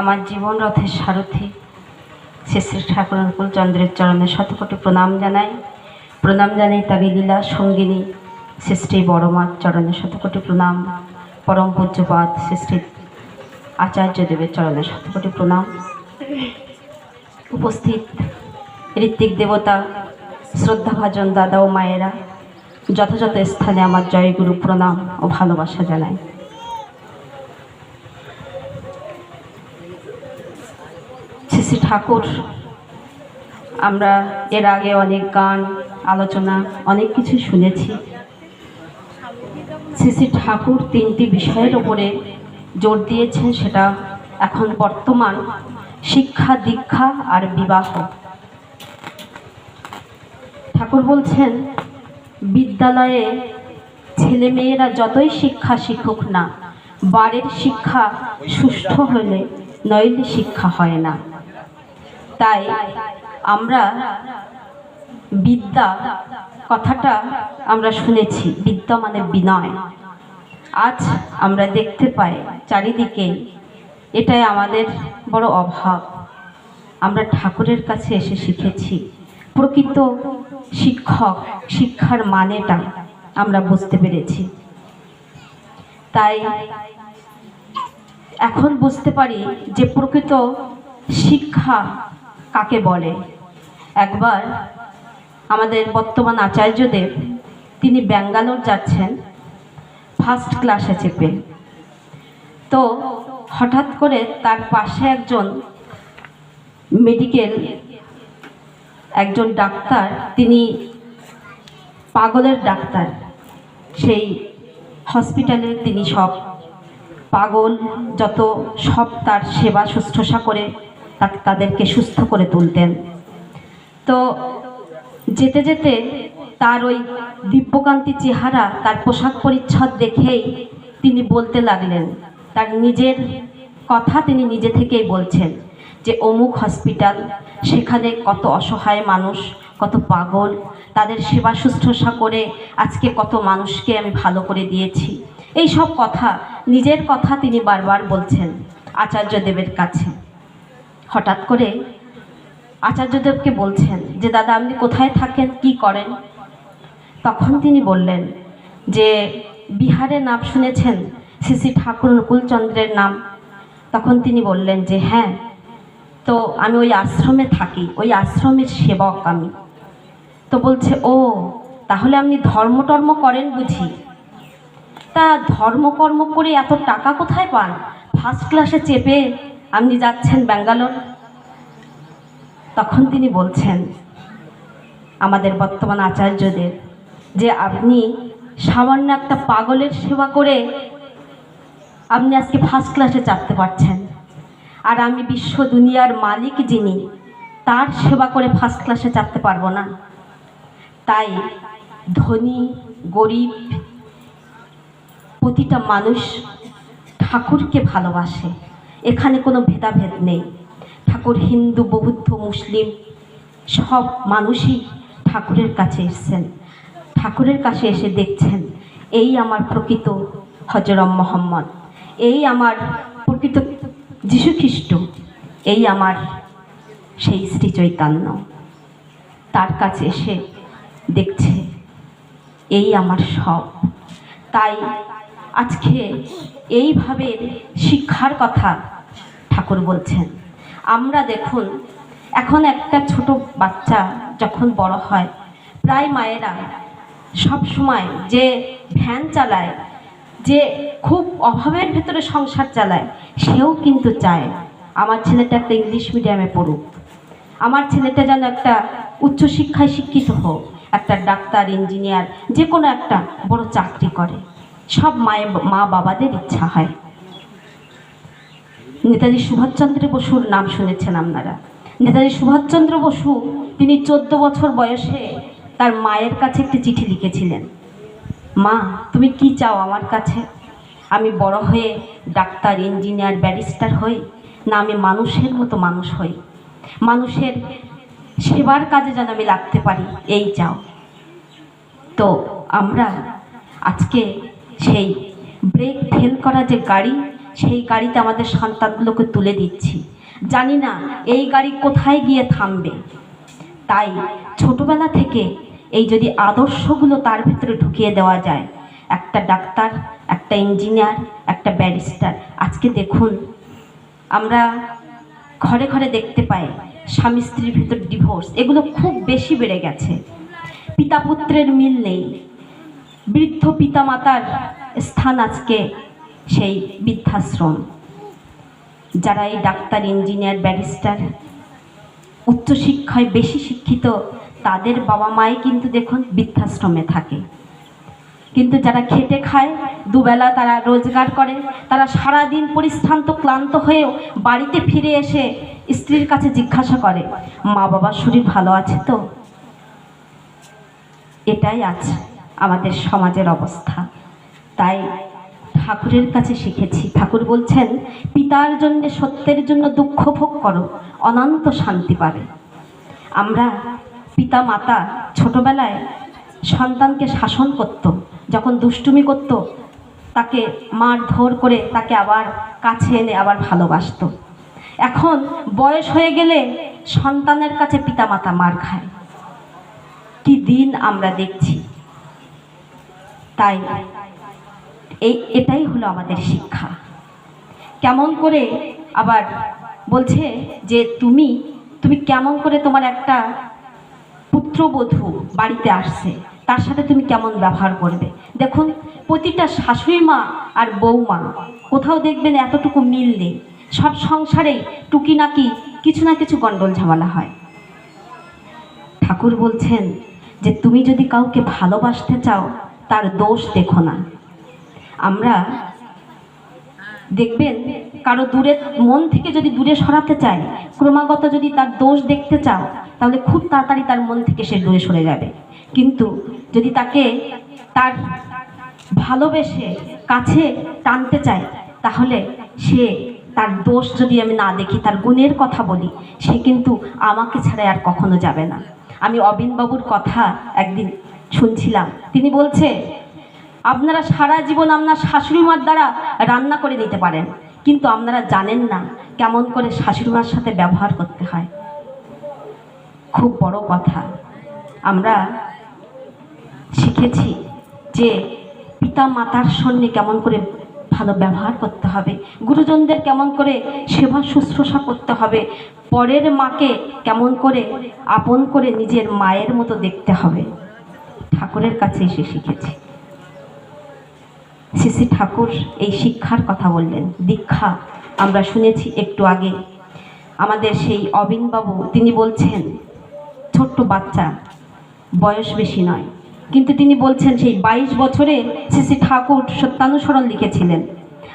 আমার জীবন রথের সারথি শ্রী শ্রী ঠাকুর অনুকূল চন্দ্রের চরণে শতকোটি প্রণাম জানাই। প্রণাম জানাই তারি লীলা সঙ্গিনী শ্রী শ্রী বড়মার চরণে শতকোটি প্রণাম। পরম পূজ্যপাদ শ্রী আচার্য দেবের চরণে শতকোটি প্রণাম। উপস্থিত ঋত্বিক দেবতা শ্রদ্ধাভাজন দাদা ও মায়েরা, যথাযথ স্থানে আমার জয়গুরু প্রণাম ও ভালোবাসা জানাই। শ্রী ঠাকুর। আমরা এর আগে অনেক গান, আলোচনা, অনেক কিছু শুনেছি। শ্রী শ্রী ঠাকুর তিনটি বিষয়ের ওপরে জোর দিয়েছেন, সেটা এখন বর্তমান শিক্ষা, দীক্ষা আর বিবাহ। ঠাকুর বলছেন, বিদ্যালয়ে ছেলে মেয়েরা যতই শিক্ষা শিখুক না, বাড়ির শিক্ষা সুষ্ঠু হলে নইলে শিক্ষা হয় না। তাই আমরা বিদ্যা কথাটা আমরা শুনেছি, বিদ্যা মানে বিনয়। আজ আমরা দেখতে পাই চারিদিকে এটাই আমাদের বড় অভাব। আমরা ঠাকুরের কাছে এসে শিখেছি, প্রকৃত শিক্ষক, শিক্ষার মানেটা আমরা বুঝতে পেরেছি। তাই এখন বুঝতে পারি যে প্রকৃত শিক্ষা কাকে বলে? একবার আমাদের বর্তমান আচার্যদেব তিনি ব্যাঙ্গালোর যাচ্ছেন ফার্স্ট ক্লাসে চেপে। তো হঠাৎ করে তার পাশে একজন মেডিকেল একজন ডাক্তার, তিনি পাগলের ডাক্তার। সেই হসপিটালে তিনি সব পাগল, যত সব তার সেবা শুশ্রূষা করে তাদেরকে সুস্থ করে তুলতেন। তো যেতে যেতে তার ওই দিব্যকান্তি চেহারা, তার পোশাক পরিচ্ছদ দেখেই তিনি বলতে লাগলেন, তার নিজের কথা তিনি নিজে থেকেই বলছেন যে, অমুক হসপিটাল, সেখানে কত অসহায় মানুষ, কত পাগল, তাদের সেবা শুশ্রূষা করে আজকে কত মানুষকে আমি ভালো করে দিয়েছি। এই সব কথা, নিজের কথা তিনি বারবার বলছেন আচার্য দেবের কাছে। হঠাৎ করে আচার্যদেবকে বলছেন যে, দাদা, আপনি কোথায় থাকেন? কি করেন? তখন তিনি বললেন যে, বিহারের নাম শুনেছেন? শ্রী ঠাকুর অনুকূলচন্দ্রের নাম? তখন তিনি বললেন যে হ্যাঁ তো আমি ওই আশ্রমে থাকি, ওই আশ্রমের সেবক আমি। তো বলছে, ও, তাহলে আপনি ধর্ম টর্ম করেন বুঝি? তা ধর্মকর্ম করে এত টাকা কোথায় পান? ফার্স্ট ক্লাসে চেপে আপনি যাচ্ছেন ব্যাঙ্গালোর? তখন তিনি বলছেন, আমাদের বর্তমান আচার্যদের, যে আপনি সামান্য একটা পাগলের সেবা করে আপনি আজকে ফার্স্ট ক্লাসে চাপতে পারছেন। আর আমি বিশ্ব দুনিয়ার মালিক যিনি, তার সেবা করে ফার্স্ট ক্লাসে চাপতে পারব না। তাই ধনী, গরিব প্রতিটা মানুষ ঠাকুরকে ভালোবাসে। এখানে কোনো ভেদাভেদ নেই। ঠাকুর হিন্দু, বৌদ্ধ, মুসলিম সব মানুষই ঠাকুরের কাছে এসছেন। ঠাকুরের কাছে এসে দেখছেন, এই আমার প্রকৃত হজরম মোহাম্মদ, এই আমার প্রকৃত যীশুখ্রিস্ট এই আমার সেই শ্রী চৈতন্য। তার কাছে এসে দেখছে, এই আমার সব। তাই আজকে এইভাবে শিক্ষার কথা ঠাকুর বলছেন, আমরা দেখুন, এখন একটা ছোট বাচ্চা যখন বড় হয়, প্রায় মায়েরা সব সময় যে ভ্যান চালায়, যে খুব অভাবের ভেতরে সংসার চালায়, সেও কিন্তু চায়, আমার ছেলেটা একটা ইংলিশ মিডিয়ামে পড়ুক। আমার ছেলেটা যেন একটা উচ্চশিক্ষায় শিক্ষিত হোক, একটা ডাক্তার, ইঞ্জিনিয়ার, যে কোনো একটা বড় চাকরি করে। সব মায়ের মা বাবাদের ইচ্ছা হয়। নেতাজি সুভাষচন্দ্র বসুর নাম শুনেছেন আপনারা। নেতাজি সুভাষচন্দ্র বসু তিনি চোদ্দ বছর বয়সে তার মায়ের কাছে একটি চিঠি লিখেছিলেন। মা, তুমি কি চাও আমার কাছে? আমি বড় হয়ে ডাক্তার, ইঞ্জিনিয়ার, ব্যারিস্টার হই, না আমি মানুষের মতো মানুষ হই। মানুষের সেবার কাজে যেন আমি লাগতে পারি, এই চাও। তো আমরা আজকে সেই ব্রেক ফেল করা যে গাড়ি সেই গাড়িতে আমাদের সন্তানগুলোকে তুলে দিচ্ছি। জানি না এই গাড়ি কোথায় গিয়ে থামবে। তাই ছোটবেলা থেকে এই যদি আদর্শগুলো তার ভিতরে ঢুকিয়ে দেওয়া যায়, একটা ডাক্তার, একটা ইঞ্জিনিয়ার, একটা ব্যারিস্টার, আজকে দেখুন আমরা ঘরে ঘরে দেখতে পাই স্বামী স্ত্রীর ভিতর ডিভোর্স এগুলো খুব বেশি বেড়ে গেছে। পিতা পুত্রের মিল নেই। বৃদ্ধ পিতামাতার স্থান আজকে সেই বৃদ্ধাশ্রম, যারা এই ডাক্তার, ইঞ্জিনিয়ার, ব্যারিস্টার, উচ্চশিক্ষায় বেশি শিক্ষিত, তাদের বাবা মাই কিন্তু দেখুন বৃদ্ধাশ্রমে থাকে। কিন্তু যারা খেটে খায়, দুবেলা তারা রোজগার করে, তারা সারাদিন পরিশ্রান্ত, ক্লান্ত হয়েও বাড়িতে ফিরে এসে স্ত্রীর কাছে জিজ্ঞাসা করে, মা বাবার শরীর ভালো আছে তো? এটাই আছে আমাদের সমাজের অবস্থা। তাই ঠাকুরের কাছে শিখেছি। ঠাকুর বলছেন, পিতার জন্য, সত্যের জন্য দুঃখ ভোগ করো, অনন্ত শান্তি পাবে। আমরা পিতা মাতা ছোটবেলায় সন্তানকে শাসন করত, যখন দুষ্টুমি করত, তাকে মারধর করে তাকে আবার কাছে এনে আবার ভালোবাসত। এখন বয়স হয়ে গেলে সন্তানের কাছে পিতামাতা মার খায়। কি দিন আমরা দেখছি। তাই এই, এটাই হলো আমাদের শিক্ষা। কেমন করে আবার বলছে যে তুমি তুমি কেমন করে তোমার একটা পুত্রবধূ বাড়িতে আসছে, তার সাথে তুমি কেমন ব্যবহার করবে? দেখুন, প্রতিটা শাশুড়ি মা আর বৌমা, কোথাও দেখবেন এতটুকু মিল নেই। সব সংসারেই টুকি নাকি কিছু না কিছু গন্ডল ঝামেলা হয়। ঠাকুর বলছেন যে, তুমি যদি কাউকে ভালোবাসতে চাও, তার দোষ দেখো না। আমরা দেখবেন কারও দূরে মন থেকে যদি দূরে সরাতে চায়, ক্রমাগত যদি তার দোষ দেখতে চাও, তাহলে খুব তাড়াতাড়ি তার মন থেকে সে দূরে সরে যাবে। কিন্তু যদি তাকে তার ভালোবেসে কাছে টানতে চায়, তাহলে সে তার দোষ যদি আমি না দেখি, তার গুণের কথা বলি, সে কিন্তু আমাকে ছাড়া আর কখনো যাবে না। আমি অবিনবাবুর কথা একদিন শুনছিলাম। তিনি বলছে আপনারা সারা জীবন আপনার শাশুড়ি মার দ্বারা রান্না করে নিতে পারেন। কিন্তু আপনারা জানেন না কেমন করে শাশুড়ি মার সাথে ব্যবহার করতে হয়। খুব বড় কথা। আমরা শিখেছি যে পিতা মাতার সঙ্গে কেমন করে ভালো ব্যবহার করতে হবে। গুরুজনদের কেমন করে সেবা শুশ্রূষা করতে হবে। পরের মাকে কেমন করে আপন করে নিজের মায়ের মতো দেখতে হবে। ঠাকুরের কাছে এসে শিখেছি। শ্রী ঠাকুর এই শিক্ষার কথা বললেন। দীক্ষা আমরা শুনেছি একটু আগে। আমাদের সেই অবিনবাবু, তিনি বলছেন, ছোট্ট বাচ্চা, বয়স বেশি নয়। কিন্তু তিনি বলছেন, সেই বাইশ বছরে শ্রী শ্রী ঠাকুর সত্যানুসরণ লিখেছিলেন।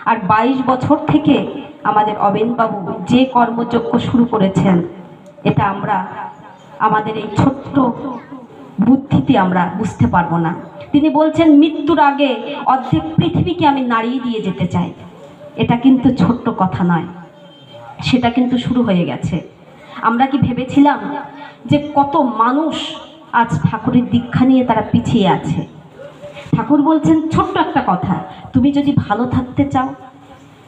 আর বাইশ বছর থেকে আমাদের অবিনবাবু যে কর্মযজ্ঞ শুরু করেছেন, এটা আমরা, আমাদের এই ছোট্ট বুদ্ধিতে আমরা বুঝতে পারব না। তিনি বলছেন, মৃত্যুর আগে অর্ধেক পৃথিবীকে আমি নাড়িয়ে দিয়ে যেতে চাই। এটা কিন্তু ছোট্ট কথা নয়। সেটা কিন্তু শুরু হয়ে গেছে। আমরা কি ভেবেছিলাম যে কত মানুষ আজ ঠাকুরের দীক্ষা নিয়ে তারা পিছিয়ে আছে? ঠাকুর বলছেন, ছোট্ট একটা কথা। তুমি যদি ভালো থাকতে চাও,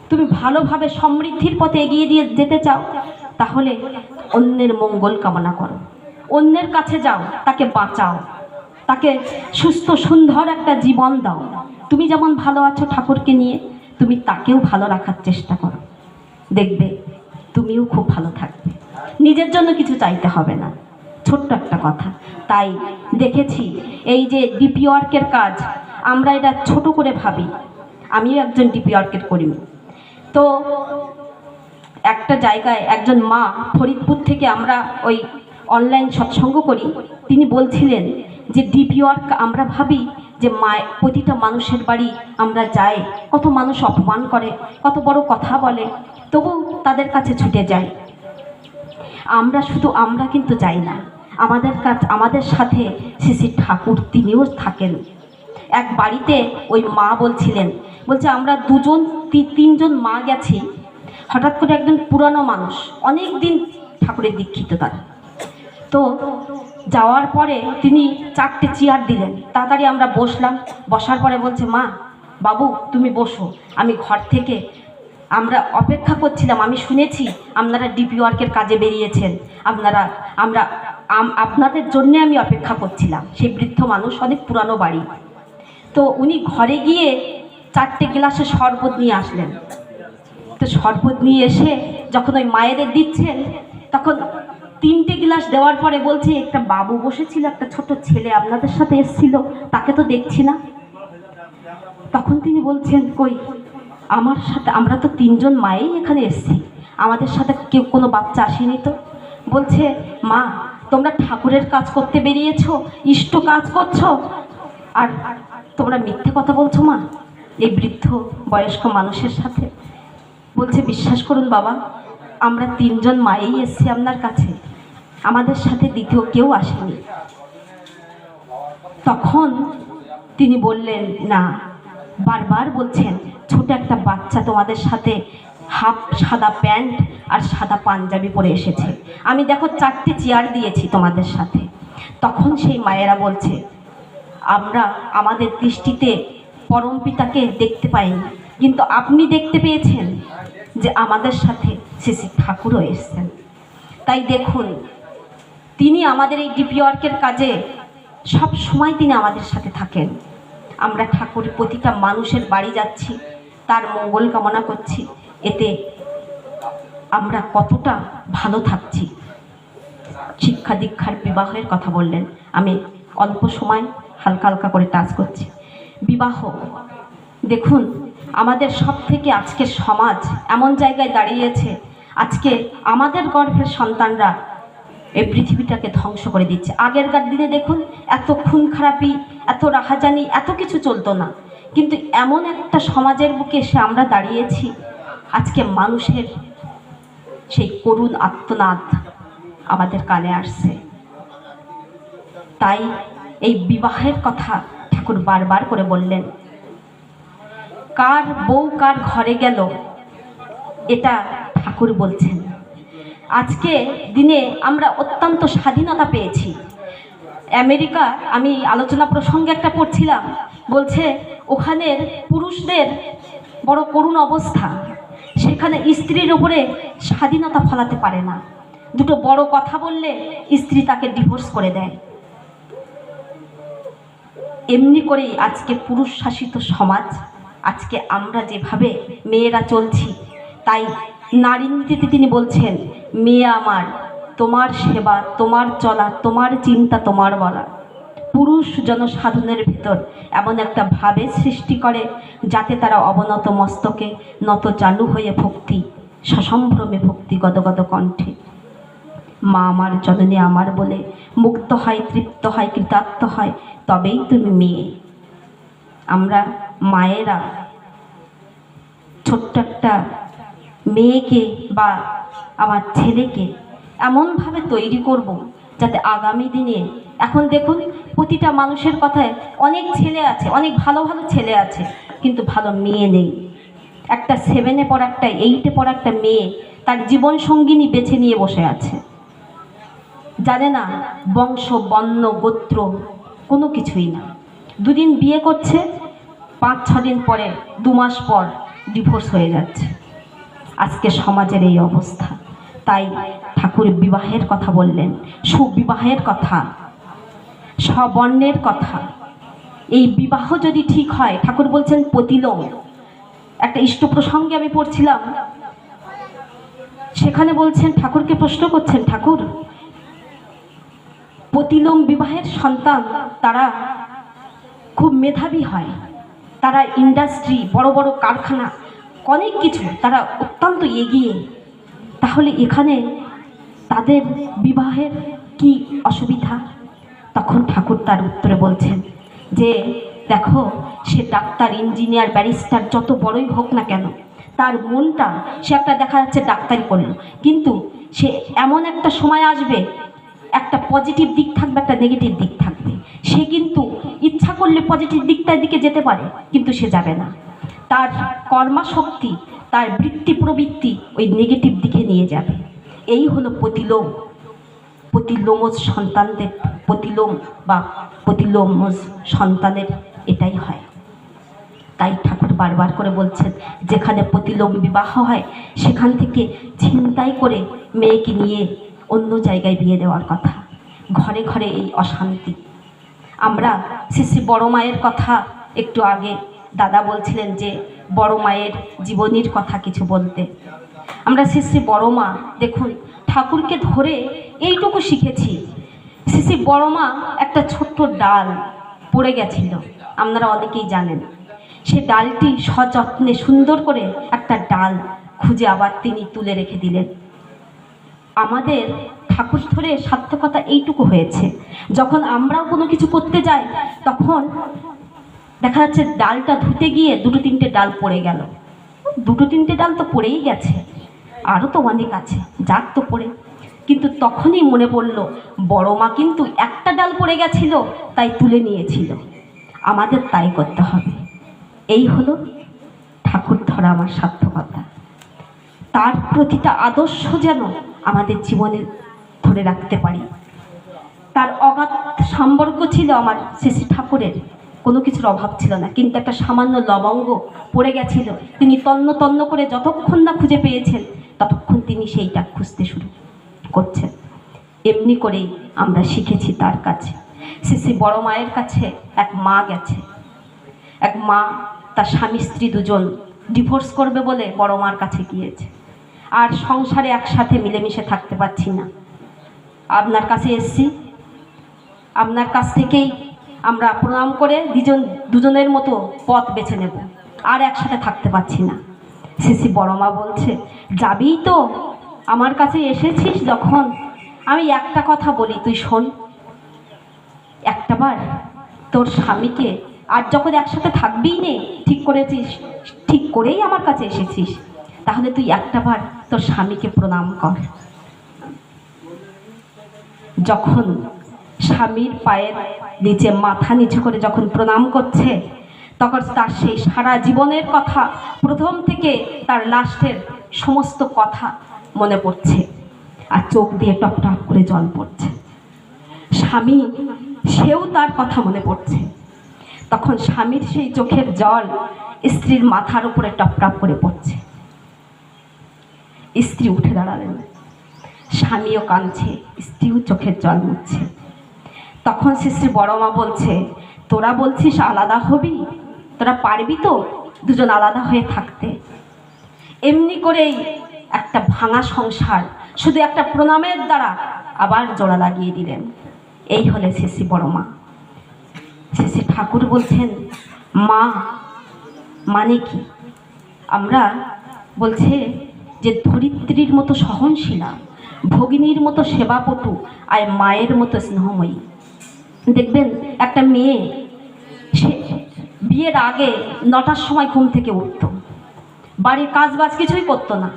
তুমি ভালোভাবে সমৃদ্ধির পথে এগিয়ে দিয়ে যেতে চাও, তাহলে অন্যের মঙ্গল কামনা করো। অন্যের কাছে যাও, তাকে বাঁচাও। তাকে সুস্থ, সুন্দর একটা জীবন দাও। তুমি যেমন ভালো আছো ঠাকুরকে নিয়ে, তুমি তাকেও ভালো রাখার চেষ্টা করো। দেখবে, তুমিও খুব ভালো থাকবে। নিজের জন্য কিছু চাইতে হবে না। ছোট্ট একটা কথা। তাই দেখেছি, এই যে ডিপি ওয়ার্কের কাজ, আমরা এটা ছোট করে ভাবি। আমিও একজন ডিপি ওয়ার্কের কর্মী। তো একটা জায়গায় একজন মা ফরিদপুর থেকে আমরা ওই অনলাইন সৎসঙ্গ করি, তিনি বলছিলেন যে ডিপি ওয়ার্ক আমরা ভাবি যে, মায়, প্রতিটা মানুষের বাড়ি আমরা যাই, কত মানুষ অপমান করে, কত বড় কথা বলে তবু তাদের কাছে ছুটে যাই। আমরা শুধু আমরা কিন্তু যাই না, আমাদের কাছ, আমাদের সাথে শ্রী ঠাকুর তিনিও থাকেন। এক বাড়িতে ওই মা বলছিলেন, বলছে, আমরা দুজন তিনজন মা গেছি, হঠাৎ করে একজন পুরানো মানুষ অনেক দিন ঠাকুরের দীক্ষিত তার। তো যাওয়ার পরে তিনি চারটে চেয়ার দিলেন। তাড়াতাড়ি আমরা বসলাম। বসার পরে বলছে, মা, বাবু, তুমি বসো। আমি ঘর থেকে আমরা অপেক্ষা করছিলাম। আমি শুনেছি আপনারা ডিপি ওয়ার্কের কাজে বেরিয়েছেন। আপনারা, আমরা, আম- আপনাদের জন্যে আমি অপেক্ষা করছিলাম। সেই বৃদ্ধ মানুষ অনেক পুরানো বাড়ি। তো উনি ঘরে গিয়ে চারটে গ্লাসে শরবত নিয়ে আসলেন। তো শরবত নিয়ে এসে যখন ওই মায়েদের দিচ্ছেন, তখন তিনটে গ্লাস দেওয়ার পরে বলছে, একটা বাবু বসেছিল, একটা ছোট ছেলে আপনাদের সাথে এসেছিল, তাকে তো দেখছি না। তখন তিনি বলছেন, কই, আমার সাথে, আমরা তো তিনজন মায়েই এখানে এসেছি, আমাদের সাথে কেউ কোনো বাচ্চা আসেনি তো? বলছে, মা, তোমরা ঠাকুরের কাজ করতে বেরিয়েছো, ইষ্ট কাজ করছ? আর তোমরা মিথ্যে কথা বলছো, মা, এই বৃদ্ধ বয়স্ক মানুষের সাথে? বলছে, বিশ্বাস করুন বাবা, আমরা তিনজন মায়েই এসেছি আপনার কাছে আমাদের সাথে দ্বিতীয় কেউ আসেনি। তখন তিনি বললেন, না। বারবার বলছেন, ছোট একটা বাচ্চা তোমাদের সাথে হাফ সাদা প্যান্ট আর সাদা পাঞ্জাবি পরে এসেছে। আমি দেখো চারটে চেয়ার দিয়েছি তোমাদের সাথে। তখন সেই মায়েরা বলছে, আমরা আমাদের দৃষ্টিতে পরম পিতাকে দেখতে পাইনি, কিন্তু আপনি দেখতে পেয়েছেন যে আমাদের সাথে শ্রী ঠাকুরও এসেছেন। তাই দেখুন তিনি আমাদের এই ডিপি ওয়ার্কের কাজে সব সময় তিনি আমাদের সাথে থাকেন। আমরা ঠাকুর প্রতিটা মানুষের বাড়ি যাচ্ছি, তার মঙ্গল কামনা করছি। এতে আমরা কতটা ভালো থাকছি। শিক্ষা দীক্ষার বিবাহের কথা বললেন। আমি অল্প সময় হালকা হালকা করে টাচ করছি। বিবাহ, দেখুন, আমাদের সব থেকে আজকের সমাজ এমন জায়গায় দাঁড়িয়েছে। আজকে আমাদের গর্ভের সন্তানরা এই পৃথিবীটাকে ধ্বংস করে দিচ্ছে। আগেরকার দিনে দেখুন, এত খুন খারাপি, এত রাহাজানি, এত কিছু চলতো না। কিন্তু এমন একটা সমাজের বুকে এসে আমরা দাঁড়িয়েছি, আজকে মানুষের সেই করুণ আত্মনাদ আমাদের কানে আসছে। তাই এই বিবাহের কথা ঠাকুর বারবার করে বললেন, কার বউ কার ঘরে গেল, এটা ঠাকুর বলছেন। আজকে দিনে আমরা অত্যন্ত স্বাধীনতা পেয়েছি। আমেরিকা, আমি আলোচনা প্রসঙ্গে একটা পড়ছিলাম, বলছে ওখানের পুরুষদের বড় করুণ অবস্থা। সেখানে স্ত্রীর উপরে স্বাধীনতা ফলাতে পারে না। দুটো বড় কথা বললে স্ত্রী তাকে ডিভোর্স করে দেয়। এমনি করেই আজকে পুরুষ শাসিত সমাজ, আজকে আমরা যেভাবে মেয়েরা চলছি, তাই নারী নীতিতে তিনি বলছেন, মেয়ে আমার, তোমার সেবা, তোমার চলা, তোমার চিন্তা, তোমার বলা। পুরুষ জনসাধারণের ভিতর এমন একটা ভাবের সৃষ্টি করে, যাতে তারা অবনত মস্তকে নত চালু হয়ে ভক্তি, সসম্ভ্রমে ভক্তি গদগদ কণ্ঠে। মা আমার জননী আমার বলে, মুক্ত হয়, তৃপ্ত হয়, কৃতার্থ হয়, তবেই তুমি মেয়ে। আমরা মায়েরা ছোট্ট একটা মেয়েকে বা আমার ছেলেকে এমনভাবে তৈরি করব যাতে আগামী দিনে, এখন দেখুন প্রতিটা মানুষের কথায় অনেক ছেলে আছে, অনেক ভালো ভালো ছেলে আছে, কিন্তু ভালো মেয়ে নেই। একটা সেভেনে পড়া, একটা এইটে পর একটা মেয়ে তার জীবন সঙ্গিনী বেছে নিয়ে বসে আছে। জানে না বংশ, বর্ণ, গোত্র কোনো কিছুই না। দুদিন বিয়ে করছে, পাঁচ ছ দিন পরে দু মাস পর ডিভোর্স হয়ে যাচ্ছে। আজকে সমাজের এই অবস্থা। তাই ঠাকুর বিবাহের কথা বললেন, সুবিবাহের কথা, স্ববর্ণের কথা। এই বিবাহ যদি ঠিক হয়, ঠাকুর বলছেন প্রতিলোম একটা ইষ্ট প্রসঙ্গে আমি পড়ছিলাম, সেখানে বলছেন, ঠাকুরকে প্রশ্ন করছেন, ঠাকুর প্রতিলোম বিবাহের সন্তান তারা খুব মেধাবী হয়। তারা ইন্ডাস্ট্রি, বড় বড় কারখানা অনেক কিছু তারা অত্যন্ত এগিয়ে। তাহলে এখানে তাদের বিবাহের কি অসুবিধা? তখন ঠাকুর তার উত্তরে বলছেন যে, দেখো, সে ডাক্তার, ইঞ্জিনিয়ার, ব্যারিস্টার, যত বড়ই হোক না কেন, তার মনটা, সে একটা দেখা যাচ্ছে ডাক্তারি করল। কিন্তু সে এমন একটা সময় আসবে, একটা পজিটিভ দিক থাকবে, একটা নেগেটিভ দিক থাকবে। সে কিন্তু ইচ্ছা করলে পজিটিভ দিকটার দিকে যেতে পারে, কিন্তু সে যাবে না। তার কর্মাশক্তি, তার বৃত্তি প্রবৃত্তি ওই নেগেটিভ দিকে নিয়ে যাবে। এই হলো প্রতিলোম। প্রতিলোমজ সন্তানদের, প্রতিলোম বা প্রতিলোমজ সন্তানের এটাই হয়। তাই ঠাকুর বারবার করে বলছেন, যেখানে প্রতিলোম বিবাহ হয়, সেখান থেকে ছিনতাই করে মেয়েকে নিয়ে অন্য জায়গায় বিয়ে দেওয়ার কথা। ঘরে ঘরে এই অশান্তি। আমরা শ্রী শ্রী বড় মায়ের কথা একটু আগে দাদা বলছিলেন যে, বড় মায়ের জীবনীর কথা কিছু বলতে। আমরা শ্রী শ্রী বড় মা, দেখুন, ঠাকুরকে ধরে এইটুকু শিখেছি। শ্রী শ্রী বড় মা একটা ছোট্ট ডাল পড়ে গেছিল, আপনারা অনেকেই জানেন। সে ডালটি সযত্নে সুন্দর করে একটা ডাল খুঁজে আবার তিনি তুলে রেখে দিলেন। আমাদের ঠাকুর ধরে সার্থকতা এইটুকু হয়েছে। যখন আমরাও কোনো কিছু করতে যাই, তখন দেখা যাচ্ছে ডালটা ধুতে গিয়ে দুটো তিনটে ডাল পড়ে গেল। দুটো তিনটে ডাল তো পড়েই গেছে, আরও তো অনেক আছে, যাক তো পড়ে। কিন্তু তখনই মনে পড়ল, বড় মা কিন্তু একটা ডাল পড়ে গেছিল, তাই তুলে নিয়েছিল। আমাদের তাই করতে হবে। এই হলো ঠাকুর ধরা আমার সার্থকতা। তার প্রতিটা আদর্শ যেন আমাদের জীবনে ধরে রাখতে পারি। তার অগাধ সম্পর্ক ছিল আমার শ্রী ঠাকুরের। কোনো কিছুর অভাব ছিল না। কিন্তু একটা সামান্য লবঙ্গ পড়ে গেছিল। তিনি তন্ন তন্ন করে যতক্ষণ না খুঁজে পেয়েছেন, ততক্ষণ তিনি সেইটা খুঁজতে শুরু করছেন। এমনি করেই আমরা শিখেছি তার কাছে। শ্রী বড় মায়ের কাছে এক মা গেছে। এক মা তার স্বামী, স্ত্রী দুজন ডিভোর্স করবে বলে বড় মার কাছে গিয়েছে। আর সংসারে একসাথে মিলেমিশে থাকতে পারছি না। আপনার কাছে এসছি। আপনার কাছ থেকেই আমরা প্রণাম করে দুজন, দুজনের মতো পথ বেছে নেব। আর একসাথে থাকতে পারছি না। সিসি বড় মা বলছে, যাবি তো? আমার কাছে এসেছিস যখন? আমি একটা কথা বলি, তুই শোন। একটাবার তোর স্বামীকে, আর যখন একসাথে থাকবিই নে, ঠিক করেছিস, ঠিক করেই আমার কাছে এসেছিস, তাহলে তুই একটাবার তোর স্বামীকে প্রণাম কর। যখন স্বামীর পায়ের নিচে মাথা নিচু করে যখন প্রণাম করছে, তখন তার সেই সারা জীবনের কথা, প্রথম থেকে তার লাস্টের সমস্ত কথা মনে পড়ছে। আর চোখ দিয়ে টপ টপ করে জল পড়ছে। স্বামী, সেও তার কথা মনে পড়ছে। তখন স্বামীর সেই চোখের জল স্ত্রীর মাথার উপরে টপ টপ করে পড়ছে। স্ত্রী উঠে দাঁড়ালেন। স্বামীও কাঁদছে, স্ত্রীও চোখের জল মুছছে। তখন শ্রী বড় মা বলছে, তোরা বলছিস আলাদা হবি? তোরা পারবি তো দুজন আলাদা হয়ে থাকতে? এমনি করেই একটা ভাঙা সংসার, শুধু একটা প্রণামের দ্বারা আবার জোড়া লাগিয়ে দিলেন। এই হলে শ্রী বড় মা। শ্রী ঠাকুর বলছেন, মা মানে কি? আমরা বলছে যে ধরিত্রীর মতো সহনশীলা, ভগিনীর মতো সেবাপটু, আর মায়ের মতো স্নেহময়ী। দেখবেন একটা মেয়ে, সে বিয়ের আগে নটার সময় ঘুম থেকে উঠতো। বাড়ির কাজ বাজ কিছুই করতো না।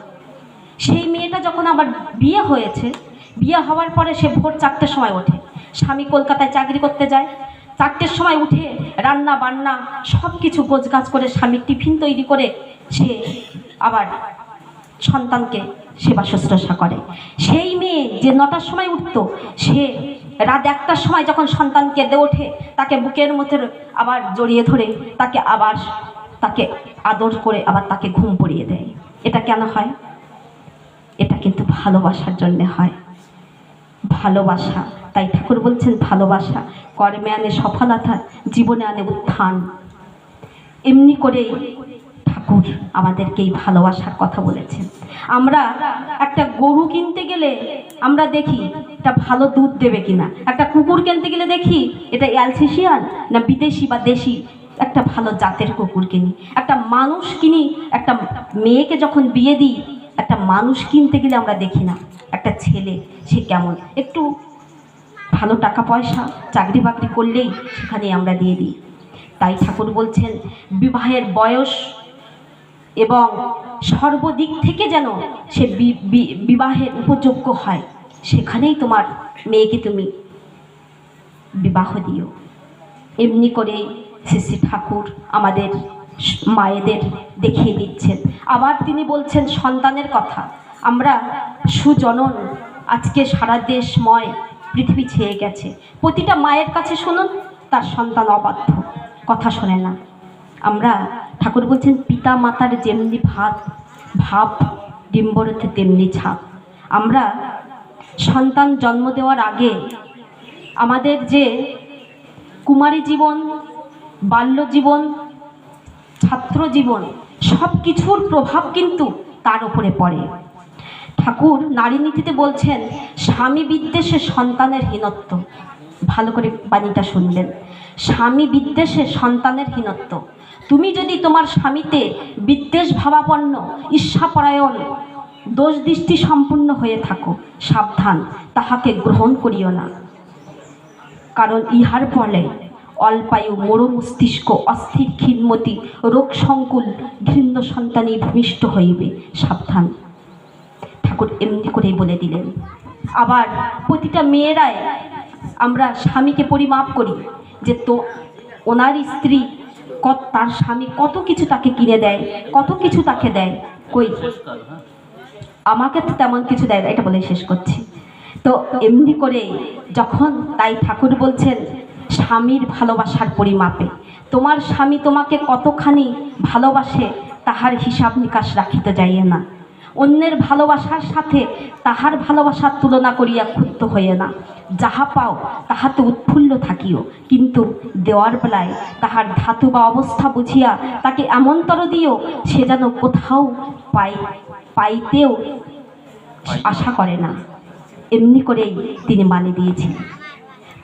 সেই মেয়েটা যখন আবার বিয়ে হয়েছে, বিয়ে হওয়ার পরে সে ভোর চারটের সময় ওঠে। স্বামী কলকাতায় চাকরি করতে যায়। চারটের সময় উঠে রান্না, বান্না সব কিছু গোছগাছ করে স্বামীর টিফিন তৈরি করে সে আবার সন্তানকে সেবা শুশ্রূষা করে। সেই মেয়ে যে নটার সময় উঠতো, সে রাত একটার সময় যখন সন্তান কেঁদে ওঠে, তাকে বুকের মধ্যে আবার জড়িয়ে ধরে, তাকে আবার তাকে আদর করে আবার তাকে ঘুম পড়িয়ে দেয়। এটা কেন হয়? এটা কিন্তু ভালোবাসার জন্য হয়। ভালোবাসা, তাই ঠাকুর বলছেন ভালোবাসা, কর্মে আনে সফলতা, জীবনে আনে উত্থান। এমনি করেই ঠাকুর আমাদেরকে এই ভালোবাসার কথা বলেছেন। আমরা একটা গরু কিনতে গেলে আমরা দেখি এটা ভালো দুধ দেবে কিনা। একটা কুকুর কিনতে গেলে দেখি এটা অ্যালসিসিয়ান না বিদেশি বা দেশি? একটা ভালো জাতের কুকুর কিনি। একটা মানুষ কিনি, একটা মেয়েকে যখন বিয়ে দিই, একটা মানুষ কিনতে গেলে আমরা দেখি না, একটা ছেলে সে কেমন? একটু ভালো টাকা পয়সা, চাকরি বাকরি করলেই সেখানে আমরা দিয়ে দিই। তাই ঠাকুর বলছেন, বিবাহের বয়স এবং সর্বদিক থেকে যেন সে বিবাহের উপযোগ্য হয়, সেখানেই তোমার মেয়েকে তুমি বিবাহ দিও। এমনি শ্রী শ্রী ঠাকুর আমাদের মায়েদের দেখিয়ে দিচ্ছেন। আবার তিনি বলছেন, সন্তানের কথা, আমরা সুজনন, আজকে সারা দেশময় পৃথিবী ছেয়ে গেছে। প্রতিটা মায়ের কাছে শুনুন, তার সন্তান অবাধ্য। কথা শোনে না। আমরা ঠাকুর বলছেন পিতা মাতার যেমনি ভাত, ভাব ডিম্বরতে তেমনি ছাপ। আমরা সন্তান জন্ম দেওয়ার আগে আমাদের যে কুমারী জীবন, বাল্য জীবন, ছাত্র জীবন, সব কিছুর প্রভাব কিন্তু তার উপরে পড়ে। ঠাকুর নারী নীতিতে বলছেন, স্বামী বিদ্বেষে সন্তানের হীনত্ব। ভালো করে বাণীটা শুনবেন। স্বামী বিদ্বেষে সন্তানের হীনত্ব। তুমি যদি তোমার স্বামীতে বিদ্বেষ ভাবাপন্ন, ঈর্ষাপরায়ণ দোষ দৃষ্টি সম্পূর্ণ হয়ে থাকো, সাবধান, তাহাকে গ্রহণ করিও না। কারণ ইহার ফলে অল্পায়ু মোড় মস্তিষ্ক, অস্থির ক্ষীণমতি, রোগ সংকুল, ঘৃণ্য সন্তানী ভূমিষ্ঠ হইবে। সাবধান। ঠাকুর এমনি করেই বলে দিলেন। আবার প্রতিটা মেয়েরাই আমরা স্বামীকে পরিমাপ করি যে তো, ওনার স্ত্রী কত, তার স্বামী কত কিছু তাকে কিনে দেয়, কত কিছু তাকে দেয়। কই? আমাকে তো তেমন কিছু দেয় না, এটা বলে শেষ করছি। তো এমনি করে যখন তাই ঠাকুর বলছেন, স্বামীর ভালোবাসার পরিমাপে, তোমার স্বামী তোমাকে কতখানি ভালোবাসে, তাহার হিসাব নিকাশ রাখিতে যাইয়ে না। অন্যের ভালোবাসার সাথে তাহার ভালোবাসার তুলনা করিয়া ক্ষুব্ধ হইয়ে না। যাহা পাও তাহাতে উৎফুল্ল থাকিও। কিন্তু দেওয়ার বেলায় তাহার ধাতু বা অবস্থা বুঝিয়া তাকে এমনতর দিও, সে যেন কোথাও পাই, পাইতেও আশা করে না। এমনি করেই তিনি মানে দিয়েছেন।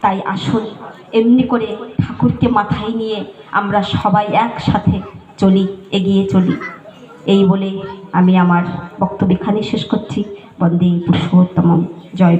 তাই আসুন, এমনি করে ঠাকুরকে মাথায় নিয়ে আমরা সবাই একসাথে চলি, এগিয়ে চলি। এই বলে আমি আমার বক্তব্য এখানেই শেষ করছি। বন্দে পুরুষোত্তম জয়।